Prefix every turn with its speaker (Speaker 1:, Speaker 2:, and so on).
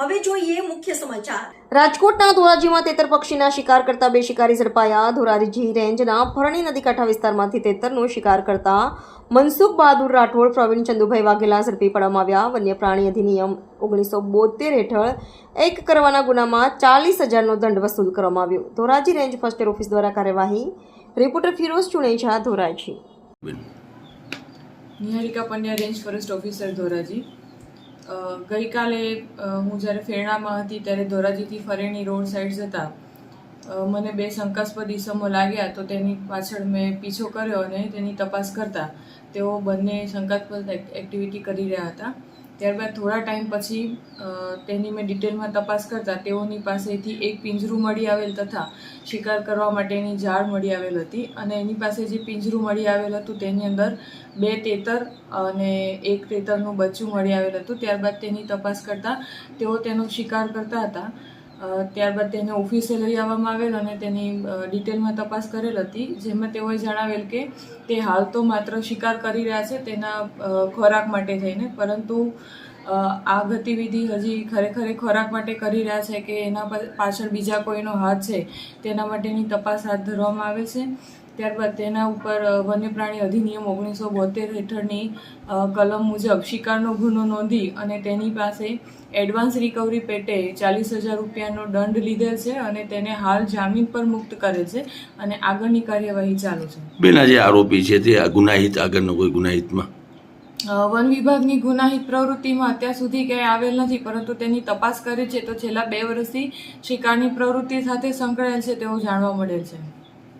Speaker 1: હવે જોઈએ મુખ્ય સમાચાર. રાજકોટના ધોરાજીમાં તેતર પક્ષીના શિકાર કરતા બે શિકારી ઝડપાયા. ધોરાજી રેન્જના ભરણી નદી કાંઠા વિસ્તારમાંથી તેતરનો શિકાર કરતા મનસુખ બહાદુર રાઠોડ પ્રવીણ ચંદુભાઈ વાઘેલા ઝડપી પાડવામાં આવ્યા. વન્ય પ્રાણી અધિનિયમ ઓગણીસો બોતેર હેઠળ એક કરવાના ગુનામાં ચાલીસ હજારનો દંડ વસૂલ કરવામાં આવ્યો. ધોરાજી રેન્જ ફર્સ્ટ ઓફિસ દ્વારા કાર્યવાહી. Reporter Firoz Chuneja Dhoraji.
Speaker 2: Niharika Pandya range forest officer Dhoraji. ગઈકાલે હું જ્યારે ફેરણામાં હતી ત્યારે ધોરાજીથી ફરેણી રોડ સાઈડ જતા મને બે શંકાસ્પદ ઇસમો લાગ્યા તો તેની પાછળ મેં પીછો કર્યો અને તેની તપાસ કરતા. તેઓ બંને શંકાસ્પદ એક્ટિવિટી કરી રહ્યા હતા. ત્યારબાદ થોડા ટાઈમ પછી તેની મેં ડિટેલમાં તપાસ કરતા તેઓની પાસેથી એક પિંજરું મળી આવેલ તથા શિકાર કરવા માટેની ઝાડ મળી આવેલ હતી અને એની પાસે જે પિંજરું મળી આવેલ હતું તેની અંદર બે તેતર અને એક તેતરનું બચ્ચું મળી આવેલ હતું. ત્યારબાદ તેની તપાસ કરતા તેઓ તેનો શિકાર કરતા હતા. ત્યારબાદ તેને ઓફિસે લઈ આવવામાં આવેલ અને તેની ડિટેલમાં તપાસ કરેલ હતી, જેમાં તેઓએ જણાવેલ કે તે હાલ તો માત્ર શિકાર કરી રહ્યા છે તેના ખોરાક માટે થઈને, પરંતુ આ ગતિવિધિ હજી ખરેખર ખોરાક માટે કરી રહ્યા છે કે એના પાછળ બીજા કોઈનો હાથ છે, તેના માટેની તપાસ હાથ ધરવામાં આવે છે. ત્યારબાદ તેના ઉપર વન્યપ્રાણી અધિનિયમ ઓગણીસો બોતેર હેઠળની કલમ મુજબ શિકારનો ગુનો નોંધી અને તેની પાસે એડવાન્સ રિકવરી પેટે ચાલીસ હજાર રૂપિયાનો દંડ લીધેલ છે અને તેને હાલ જામીન પર મુક્ત કરે છે અને આગળની કાર્યવાહી ચાલુ છે.
Speaker 3: બેન જે આરોપી છે તે ગુનાહિત, આગળનો કોઈ ગુનાહિતમાં?
Speaker 2: વન વિભાગની ગુનાહિત પ્રવૃત્તિમાં અત્યાર સુધી ક્યાંય આવેલ નથી, પરંતુ તેની તપાસ કરી છે તો છેલ્લા બે વર્ષથી શિકારની પ્રવૃત્તિ સાથે સંકળાયેલ છે તેવું જાણવા મળેલ છે.